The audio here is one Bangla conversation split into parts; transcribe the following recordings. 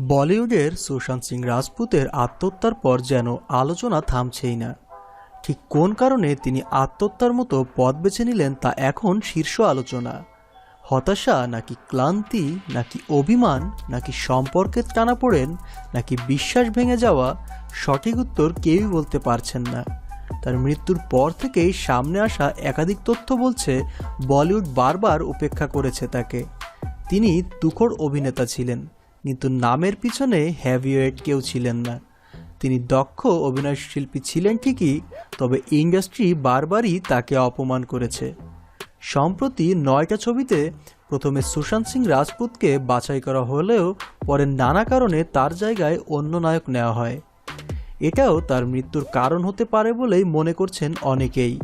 বলিউডের সুশান্ত সিং রাজপুতের আত্মহত্যার পর যেন আলোচনা থামছেই না। ঠিক কোন কারণে তিনি আত্মহত্যার মতো পথ বেছে নিলেন তা এখন শীর্ষ আলোচনা। হতাশা নাকি ক্লান্তি, নাকি অভিমান, নাকি সম্পর্কের টানাপোড়েন, নাকি বিশ্বাস ভেঙে যাওয়া, সঠিক উত্তর কেউই বলতে পারছেন না। তার মৃত্যুর পর থেকেই সামনে আসা একাধিক তথ্য বলছে, বলিউড বারবার উপেক্ষা করেছে তাকে। তিনি তুখোর অভিনেতা ছিলেন। কিন্তু নামের পিছনে হ্যাভিওয়েট কেউ ছিলেন না। তিনি দক্ষ অভিনয় শিল্পী ছিলেন ঠিকই, তবে ইন্ডাস্ট্রি বারবারই তাকে অপমান করেছে। সম্প্রতি নয়টা ছবিতে প্রথমে সুশান্ত সিং রাজপুতকে বাছাই করা হলেও পরে নানা কারণে তার জায়গায় অন্য নায়ক নেওয়া হয়। এটাও তার মৃত্যুর কারণ হতে পারে বলেই মনে করছেন অনেকেই।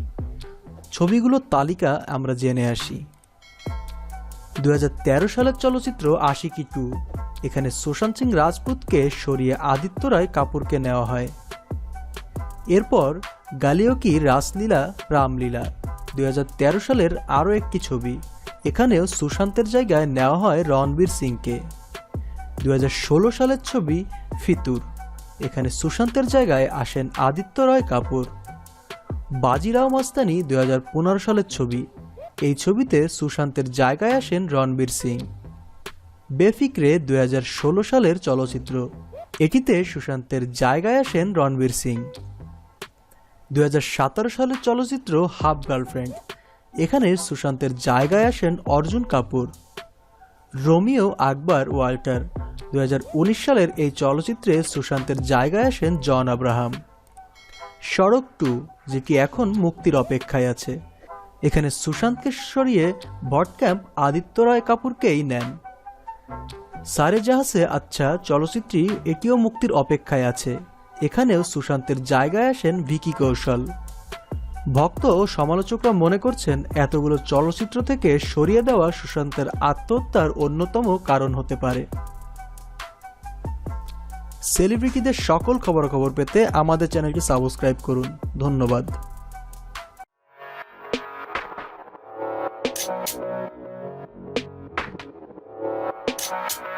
ছবিগুলোর তালিকা আমরা জেনে আসি। দুহাজার তেরো সালের চলচ্চিত্র আশিকি টু এখানে সুশান্ত সিং রাজপুতকে সরিয়ে আদিত্য রায় কাপুরকে নেওয়া হয়। এরপর গালিও কি রাসলীলা, রামলীলা, দুই হাজার তেরো সালের আরও একটি ছবি। এখানেও সুশান্তের জায়গায় নেওয়া হয় রণবীর সিংকে। দুই হাজার ষোলো সালের ছবি ফিতুর। এখানে সুশান্তের জায়গায় আসেন আদিত্য রায় কাপুর। বাজিরাও মাস্তানি দুই হাজার পনেরো সালের ছবি। এই ছবিতে সুশান্তের জায়গায় আসেন রণবীর সিং। বেফিক্রে দু হাজার ষোলো সালের চলচ্চিত্র। এটিতে সুশান্তের জায়গায় আসেন রণবীর সিং। দু সালের চলচ্চিত্র হাফ গার্লফ্রেন্ড। এখানে সুশান্তের জায়গায় আসেন অর্জুন কাপুর। রোমিও আকবর ওয়াল্টার। দুই হাজার উনিশ সালের এই চলচ্চিত্রে সুশান্তের জায়গায় আসেন জন আব্রাহাম। সড়ক টু যেটি এখন মুক্তির অপেক্ষায় আছে। এখানে সুশান্তকে সরিয়ে ভটক্যাম্প আদিত্য রায় কাপুরকেই নেন। সারে জাহাসে আচ্ছা চলচ্চিত্রটি এটিও মুক্তির অপেক্ষায় আছে। এখানেও সুশান্তের জায়গায় আসেন ভিকি কৌশল। ভক্ত ও সমালোচকরা মনে করছেন, এতগুলো চলচ্চিত্র থেকে সরিয়ে দেওয়া সুশান্তের আত্মহত্যার অন্যতম কারণ হতে পারে। সেলিব্রিটিদের সকল খবরাখবর পেতে আমাদের চ্যানেলটি সাবস্ক্রাইব করুন। ধন্যবাদ। Thank